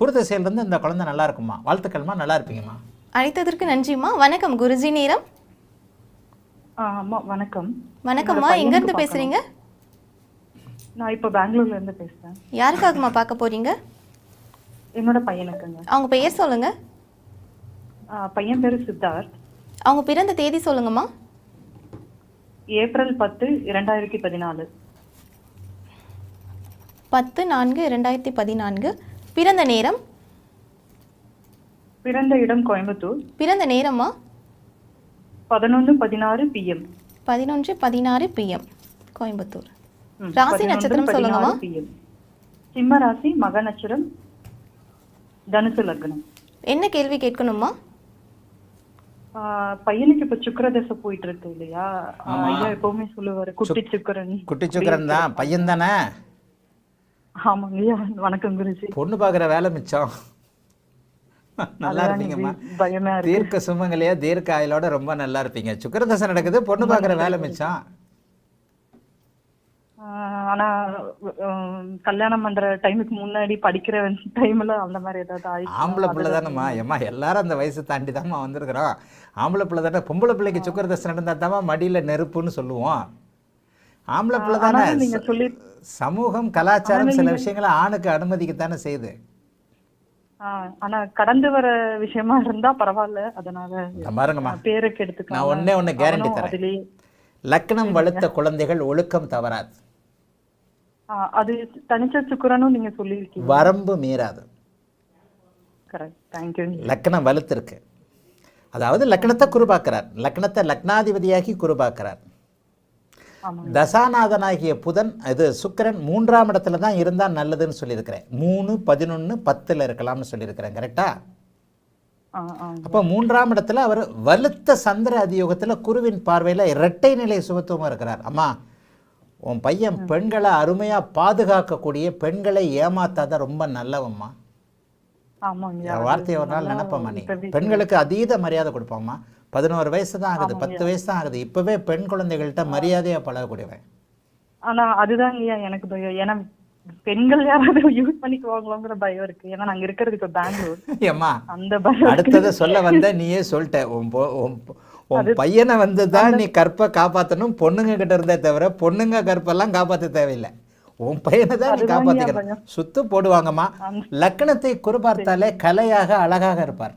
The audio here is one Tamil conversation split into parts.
குருதிசையிலிருந்து இந்த குழந்தை நல்லா இருக்குமா? வாழ்த்துக்கள்மா நல்லா இருப்பீங்கம்மா. அழைத்ததற்கு நன்றிம்மா. வணக்கம் குருஜி நேரம். ஆ, அம்மா வணக்கம். வணக்கம்மா. எங்கேருந்து பையனுக்கு பேசுறீங்க? நான் இப்போ பெங்களூர்ல இருந்து பேசுறேன். யாருக்காகம்மா பார்க்க போறீங்க? என்னோட பையனுக்குங்க. அவங்க பெயர் சொல்லுங்க. ஆ, பையன் பேரு சித்தார்த். அவங்க பிறந்த தேதி சொல்லுங்கம்மா. ஏப்ரல் பத்து இரண்டாயிரத்தி பதினாலு. பத்து நான்கு இரண்டாயிரத்தி பதினான்கு. பிறந்த நேரம்? பிறந்த இடம் கோயம்புத்தூர். பிறந்த நேரம்மா பதினொன்று பதினாறு பிஎம் பதினொன்று பதினாறு பிஎம் கோயம்புத்தூர். ராசி நட்சத்திரம் சொல்லுங்கம்மா. சிம்ம ராசி மக நட்சத்திரம் தனுசு லக்னம். என்ன கேள்வி கேட்கணுமா பையனுக்கு இப்ப சுக்கிர தசை போயிட்டு இருக்கு இல்லையா? ஐயா எப்பவுமே சொல்லுவாரு குட்டி சுக்கரன். குட்டி சுக்கரன் தான். பையன் தானே? ஆமாங்க ஐயா வணக்கம் குருஜி. பொண்ணு பார்க்குற வேலை மிச்சம். நல்லா இருப்பீங்கம்மா. தீர்க்க சுமங்கலியா தீர்க்க ஆயுளோட ரொம்ப நல்லா இருப்பீங்க. சுக்கரதசை நடக்குது பொண்ணு பார்க்குற வேலை மிச்சம். ஆனா கல்யாணம் பண்ற டைமுக்கு முன்னாடி படிக்கிற டைம்ல அந்த மாதிரி ஏதாவது ஆம்பளை பிள்ளை தானேம்மா. ஏம்மா எல்லாரும் அந்த வயசு தாண்டி தாம்மா வந்திருக்கிறோம். ஆம்பளை பிள்ளை தானே பொம்பளை பிள்ளைக்கு சுக்கரதசை நடந்தால் தாம்மா மடியில் நெருப்புன்னு சொல்லுவோம். ஆம்பளை பிள்ளை தானே. நீங்க சொல்லி சமூகம் கலாச்சாரம் சில விஷயங்களை ஆணுக்கு அனுமதிக்கத்தானே செய்யுது. ஆனா கடந்து வர விஷயமா இருந்தா பரவாயில்ல. அதனால பாருங்கம்மா. பேருக்கு எடுத்துக்கலாம் நான் ஒண்ணே ஒண்ணு கேரண்டி தரேன். லக்னம் வலுத்த குழந்தைகள் ஒழுக்கம் தவறாது. அது தனிச்ச சுக்கரனும் நீங்க சொல்லியிருக்கீங்க. வரம்பு மீறாது. லக்னம் வலுத்திருக்கு. அதாவது லக்னத்தை குருபாக்குறார் லக்னத்தை லக்னாதிபதியாகி குருபாக்குறார் தசாநாதனாகிய புதன் இது சுக்கிரன் மூன்றாம் இடத்துல தான் இருந்தால் நல்லதுன்னு சொல்லியிருக்கிறேன். மூணு பதினொன்று பத்தில் இருக்கலாம்னு சொல்லியிருக்கிறேன். கரெக்டா அப்போ மூன்றாம் இடத்துல அவர் வலுத்த சந்திர அதியோகத்தில் குருவின் பார்வையில் இரட்டை நிலை சுபத்துவமாக இருக்கிறார். அம்மா உன் பையன் பெண்களை அருமையாக பாதுகாக்கக்கூடிய பெண்களை ஏமாத்தாத ரொம்ப நல்லவம்மா. வார்த்தையை ஒரு நாள் நினைப்பம்மா நீ. பெண்களுக்கு அதீத மரியாதை கொடுப்போம்மா. பதினோரு வயசு தான் ஆகுது பத்து வயசு தான் ஆகுது. இப்போவே பெண் குழந்தைகள்கிட்ட மரியாதையாக பழகக்கூடியவன். ஆனா அதுதான் ஐயா எனக்கு பயம். ஏன்னா பெண்கள் யாராவது யூஸ் பண்ணிக்குவாங்களோங்கிற பயம் இருக்கு. ஏன்னா நாங்க இருக்கிறது இப்ப பெங்களூர். ஏம்மா அந்த பயம் அடுத்ததை சொல்ல வந்த நீயே சொல்லிட்ட. உன் பையனை வந்து தான் நீ கற்பை காப்பாற்றணும் பொண்ணுங்க கிட்ட இருந்தே தவிர பொண்ணுங்க கற்பெல்லாம் காப்பாற்ற தேவையில்லை. உன் பையனை தான் நீ காப்பாற்றிக்கணும். சுத்து போடுவாங்கம்மா. லக்கணத்தை குறிப்பார்த்தாலே கலையாக அழகாக இருப்பார்.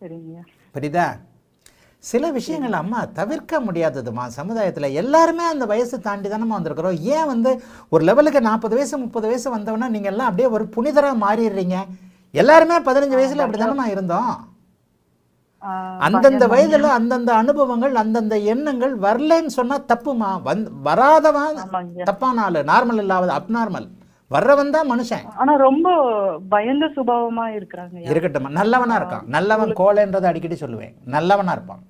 சரிங்க புரியுதா? சில விஷயங்கள் அம்மா தவிர்க்க முடியாததுமா? சமுதாயத்தில் எல்லாருமே அந்த வயசு தாண்டி தானம்மா வந்திருக்கிறோம். ஏன் வந்து ஒரு லெவலுக்கு நாற்பது வயசு முப்பது வயசு வந்தவொடனே நீங்கள் எல்லாம் அப்படியே ஒரு புனிதராக மாறிடுறீங்க? எல்லாருமே பதினஞ்சு வயசுல அப்படி தானம்மா இருந்தோம். அந்தந்த வயதுல அந்தந்த அனுபவங்கள் அந்தந்த எண்ணங்கள் வரலைன்னு சொன்னா தப்புமா? வந் வராதவன் தப்பான ஆளு நார்மல் இல்லாத அப்நார்மல் வர்றவன் தான் மனுஷன். ஆனா ரொம்ப பயந்த சுபாவமா இருக்கிறாங்க இருக்கட்டும் நல்லவனா இருக்கான். நல்லவன் கோலைன்றதை அடிக்கடி சொல்லுவேன். நல்லவனா இருப்பான்.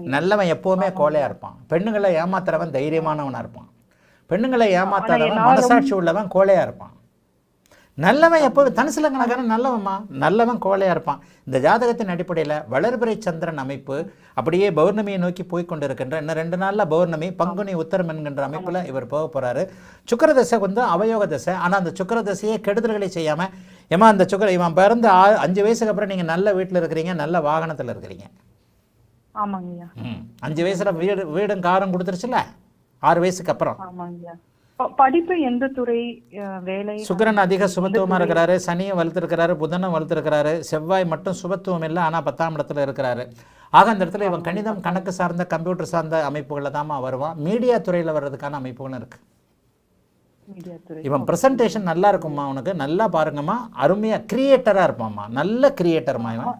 நல்லவன் எப்பவுமே கோலையா இருப்பான். பெண்ணுங்களை ஏமாத்துறவன் தைரியமானவனா இருப்பான். பெண்ணுங்களை ஏமாத்தாதவன் மனசாட்சி உள்ளவன் கோலையா இருப்பான். நல்லவன் எப்போதும் தனுசுல கணக்காரன் நல்லவன்மா நல்லவன் கோலையா இருப்பான். இந்த ஜாதகத்தின் அடிப்படையில் வளர்பிறை சந்திரன் அமைப்பு அப்படியே பௌர்ணமியை நோக்கி போய் கொண்டு இருக்கின்ற இன்னும் ரெண்டு நாள்ல பௌர்ணமி பங்குனி உத்தரம் என்கின்ற அமைப்புல இவர் போக போறாரு. சுக்கிர தசை வந்து அவயோக தசை. ஆனா அந்த சுக்கிர தசையே கெடுதல்களை செய்யாம ஏமா அந்த சுக்கிர இவன் பிறந்து ஆ- அஞ்சு வயசுக்கு அப்புறம் நீங்க நல்ல வீட்டுல இருக்கிறீங்க நல்ல வாகனத்துல இருக்கிறீங்க. ஆமாங்கய்யா. அஞ்சு வயசுல வீடு வீடும் காரும் கொடுத்துருச்சுல ஆறு வயசுக்கு அப்புறம். ஆமாங்கய்யா. படிப்பு எந்த துறை வேலை? சுக்கிரன் அதிக சுபத்துவமா இருக்கிறாரு சனியும் வலுத்திருக்கிறாரு புதனும் வலுத்திருக்கிறாரு செவ்வாய் மட்டும் சுபத்துவம் இல்லை ஆனா பத்தாம் இடத்துல இருக்கிறாரு. ஆக அந்த இடத்துல இவன் கணிதம் கணக்கு சார்ந்த கம்ப்யூட்டர் சார்ந்த அமைப்புகளில் தாம்மா வருவான் மீடியா துறையில வர்றதுக்கான அமைப்புகளும் இருக்கு. இவன் பிரசன்டேஷன் நல்லா இருக்கும்மா உனக்கு நல்லா பாருங்கம்மா. அருமையா கிரியேட்டரா இருப்பான்மா. நல்ல கிரியேட்டர்மா இவன்.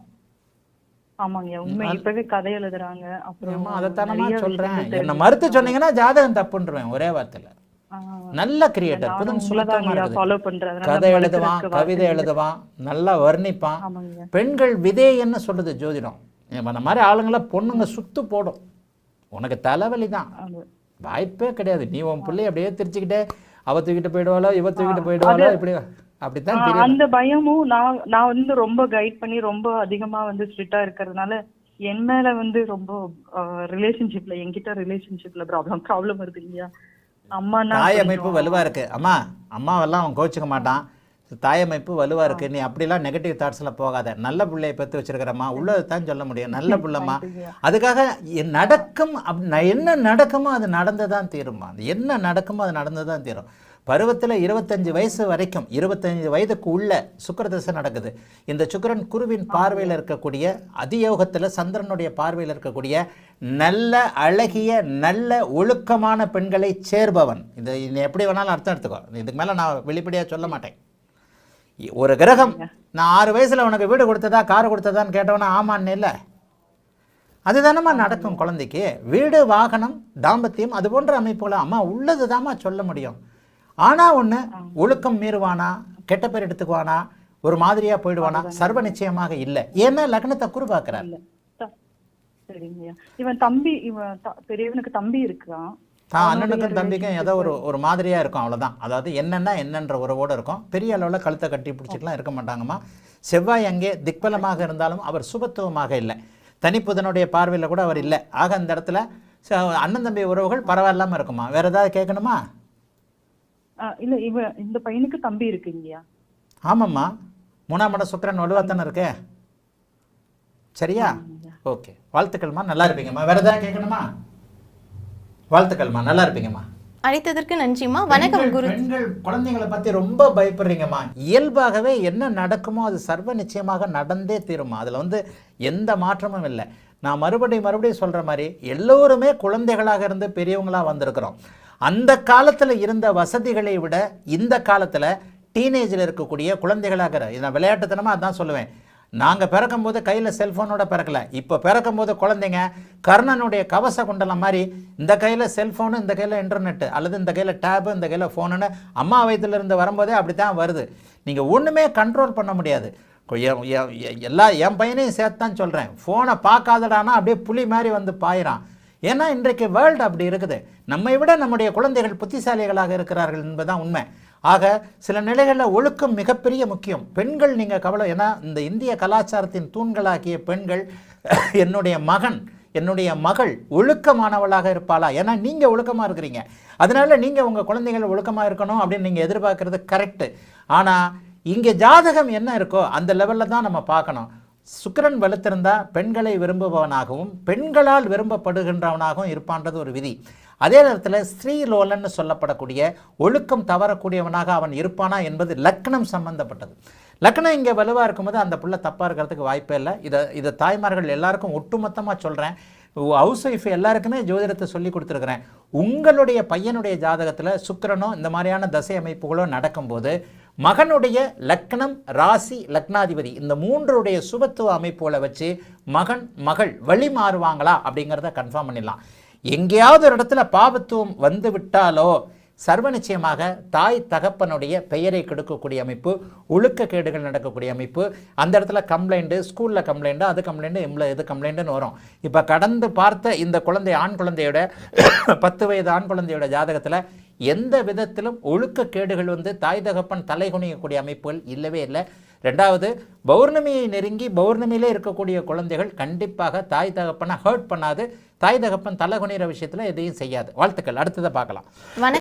உண்மை. இப்பவே கதை எழுதுறாங்க. அப்புறம் நிறைய சொல்றேன். என்ன மறுத்து சொன்னீங்கன்னா ஜாதகம் தப்புன்றுவேன் ஒரே வார்த்தையில. நல்ல கிரியேட்டர் பண்றேன் அதனால கதை எழுதுவான் கவிதை. எழுதுவான் நல்லா வர்ணிப்பான். பெண்கள் விதைன்னு சொல்லுது ஜோதிடம். இப்ப அந்த மாதிரி ஆளுங்களை பொண்ணுங்க சுத்து போடும். உனக்கு தலைவலி தான் வாய்ப்பே கிடையாது. நீ உன் பிள்ளைய அப்படியே திரிச்சுக்கிட்டே அவ தூக்கிட்டு போயிடுவாளோ இவ தூக்கிட்டு போயிடுவாளோ இப்படி அப்படித்தான் அந்த பயமும் நான் நான் வந்து ரொம்ப கைட் பண்ணி ரொம்ப அதிகமா வந்து ஸ்ட்ரிக்டா இருக்கிறதுனால என் மேல வந்து ரொம்ப ரிலேஷன்ஷிப்ல என்கிட்ட ரிலேஷன்ஷிப்ல ப்ராப்ளம் ப்ராப்ளம் வருது இல்லையா? தாய் அமைப்பு வலுவா இருக்கு. அம்மா அம்மாவெல்லாம் அவன் கோச்சுக்க மாட்டான். தாயமைப்பு வலுவாக இருக்குது நீ அப்படிலாம் நெகட்டிவ் தாட்ஸில் போகாத. நல்ல பிள்ளையை பெற்று வச்சிருக்கிறம்மா. உள்ளதை தான் சொல்ல முடியும். நல்ல பிள்ளைம்மா. அதுக்காக நடக்கும் அப் என்ன நடக்குமோ அது நடந்து தான் தீருமா அது என்ன நடக்குமோ அது நடந்து தான் தீரும். பருவத்தில் இருபத்தஞ்சு வயசு வரைக்கும் இருபத்தஞ்சு வயதுக்கு உள்ள சுக்கிரதசை நடக்குது. இந்த சுக்கிரன் குருவின் பார்வையில் இருக்கக்கூடிய அதியோகத்தில் சந்திரனுடைய பார்வையில் இருக்கக்கூடிய நல்ல அழகிய நல்ல ஒழுக்கமான பெண்களை சேர்பவன். இது எப்படி வேணாலும் அர்த்தம் எடுத்துக்கோ. இதுக்கு மேலே நான் வெளிப்படையாக சொல்ல மாட்டேன். ஒரு கிரகம் நான் ஆறு வயசில் உனக்கு வீடு கொடுத்ததா கார் கொடுத்ததான்னு கேட்டவனா ஆமான்னு இல்லை. அதுதானம்மா நடக்கும் குழந்தைக்கு. வீடு வாகனம் தாம்பத்தியம் அது போன்ற அமைப்புகளை அம்மா உள்ளது சொல்ல முடியும். ஆனால் ஒன்று ஒழுக்கம் மீறுவானா கெட்ட பேர் எடுத்துக்குவானா ஒரு மாதிரியா போயிடுவானா சர்வ நிச்சயமாக இல்லை. ஏன்னா லக்னத்தை குரு பார்க்குறார்? சரிங்கய்யா இவன் தம்பி இவன் பெரியவனுக்கு தம்பி இருக்கான். தான் அண்ணனுக்கும் தம்பிக்கும் ஏதோ ஒரு ஒரு மாதிரியா இருக்கும் அவ்வளவுதான். அதாவது என்னன்னா என்னன்ற உறவோடு இருக்கும். பெரிய அளவில் கழுத்தை கட்டி பிடிச்சிக்கலாம் இருக்க மாட்டாங்கம்மா. செவ்வாய் அங்கே திக்பலமாக இருந்தாலும் அவர் சுபத்துவமாக இல்லை. தனிப்புதனுடைய பார்வையில் கூட அவர் இல்லை. ஆக அந்த இடத்துல அண்ணன் தம்பி உறவுகள் பரவாயில்லாம இருக்குமா? வேற ஏதாவது கேட்கணுமா? இல்ல இவன் இந்த பையனுக்கு தம்பி இருக்குங்கய்யா ஆமாம்மா. மூணாம் இடம் சுக்கிரன் வலுவாத்தானே இருக்கு. சரியா? ஓகே. வாழ்த்துக்கள்மா. நல்லா இருப்பீங்கம்மா. வேற ஏதாவது கேட்கணுமா? வாழ்த்துக்கள்மா. நல்லா இருப்பீங்கம்மா. அழைத்ததற்கு நன்றிம்மா. வணக்கம் குரு. பெண்கள் குழந்தைங்களை பத்தி ரொம்ப பயப்படுறீங்கம்மா. இயல்பாகவே என்ன நடக்குமோ அது சர்வ நிச்சயமாக நடந்தே தீருமா அதுல வந்து எந்த மாற்றமும் இல்லை. நான் மறுபடியும் மறுபடியும் சொல்ற மாதிரி எல்லோருமே குழந்தைகளாக இருந்து பெரியவங்களா வந்திருக்கிறோம். அந்த காலத்துல இருந்த வசதிகளை விட இந்த காலத்துல டீனேஜில் இருக்கக்கூடிய குழந்தைகளாக நான் விளையாட்டுத்தனமா அதான் சொல்லுவேன். நாங்க பிறக்கும்போது கையில் செல்ஃபோனோட பிறக்கலை. இப்போ பிறக்கும்போது குழந்தைங்க கர்ணனுடைய கவச குண்டலம் மாதிரி இந்த கையில் செல்ஃபோனு இந்த கையில் இன்டர்நெட் அல்லது இந்த கையில் டேபு இந்த கையில் ஃபோனுன்னு அம்மா வயித்துல இருந்து வரும்போதே அப்படித்தான் வருது. நீங்கள் ஒன்றுமே கண்ட்ரோல் பண்ண முடியாது. எல்லா என் பையனையும் சேர்த்து தான் சொல்கிறேன் ஃபோனை பார்க்காதடானா அப்படியே புலி மாதிரி வந்து பாயிறான். ஏன்னா இன்றைக்கு வேர்ல்டு அப்படி இருக்குது. நம்மை விட நம்முடைய குழந்தைகள் புத்திசாலிகளாக இருக்கிறார்கள் என்பதுதான் உண்மை. ஆக சில நிலைகளில் ஒழுக்கம் மிகப்பெரிய முக்கியம். பெண்கள் நீங்கள் கவலை ஏன்னா இந்த இந்திய கலாச்சாரத்தின் தூண்களாகிய பெண்கள் என்னுடைய மகன் என்னுடைய மகள் ஒழுக்கமானவளாக இருப்பாளா? ஏன்னா நீங்கள் ஒழுக்கமாக இருக்கிறீங்க. அதனால் நீங்கள் உங்கள் குழந்தைகள் ஒழுக்கமாக இருக்கணும் அப்படின்னு நீங்கள் எதிர்பார்க்குறது கரெக்டு ஆனால் இங்கே ஜாதகம் என்ன இருக்கோ அந்த லெவலில் தான் நம்ம பார்க்கணும். சுக்கரன் வலுத்திருந்தா பெண்களை விரும்புபவனாகவும் பெண்களால் விரும்பப்படுகின்றவனாகவும் இருப்பான்றது ஒரு விதி. அதே நேரத்தில் ஸ்ரீலோலன்னு சொல்லப்படக்கூடிய ஒழுக்கம் தவறக்கூடியவனாக அவன் இருப்பானா என்பது லக்னம் சம்பந்தப்பட்டது. லக்னம் இங்கே வலுவாக இருக்கும்போது அந்த புள்ள தப்பாக இருக்கிறதுக்கு வாய்ப்பே இல்லை. இதை இதை தாய்மார்கள் எல்லாருக்கும் ஒட்டுமொத்தமாக சொல்கிறேன் ஹவுஸ் ஒய்ஃப் எல்லாருக்குமே ஜோதிடத்தை சொல்லி கொடுத்துருக்குறேன். உங்களுடைய பையனுடைய ஜாதகத்தில் சுக்கிரனோ இந்த மாதிரியான தசை அமைப்புகளோ நடக்கும்போது மகனுடைய லக்னம் ராசி லக்னாதிபதி இந்த மூன்றுடைய சுபத்துவ அமைப்புகளை வச்சு மகன் மகள் வழி மாறுவாங்களா அப்படிங்கிறத கன்ஃபார்ம் பண்ணிடலாம். எங்கேயாவது ஒரு இடத்துல பாபத்துவம் வந்து விட்டாலோ சர்வ நிச்சயமாக தாய் தகப்பனுடைய பெயரை கெடுக்கக்கூடிய அமைப்பு ஒழுக்கக்கேடுகள் நடக்கக்கூடிய அமைப்பு அந்த இடத்துல கம்ப்ளைண்ட்டு ஸ்கூலில் கம்ப்ளைண்ட்டு அது கம்ப்ளைண்ட்டு இம்ல இது கம்ப்ளைண்ட்டுன்னு வரும். இப்போ கடந்து பார்த்த இந்த குழந்தை ஆண் குழந்தையோட பத்து வயது ஆண் குழந்தையோட ஜாதகத்தில் எந்த விதத்திலும் ஒழுக்கக்கேடுகள் வந்து தாய் தகப்பன் தலை குனியக்கூடிய அமைப்புகள் இல்லவே இல்லை. ரெண்டாவது பௌர்ணமியை நெருங்கி பௌர்ணமியிலே இருக்கக்கூடிய குழந்தைகள் கண்டிப்பாக தாய் தகப்பனை ஹர்ட் பண்ணாது. தாய் தகப்பன் தலை குனிகிற விஷயத்தில் எதையும் செய்யாது. வாழ்த்துக்கள். அடுத்ததை பார்க்கலாம். வணக்கம்.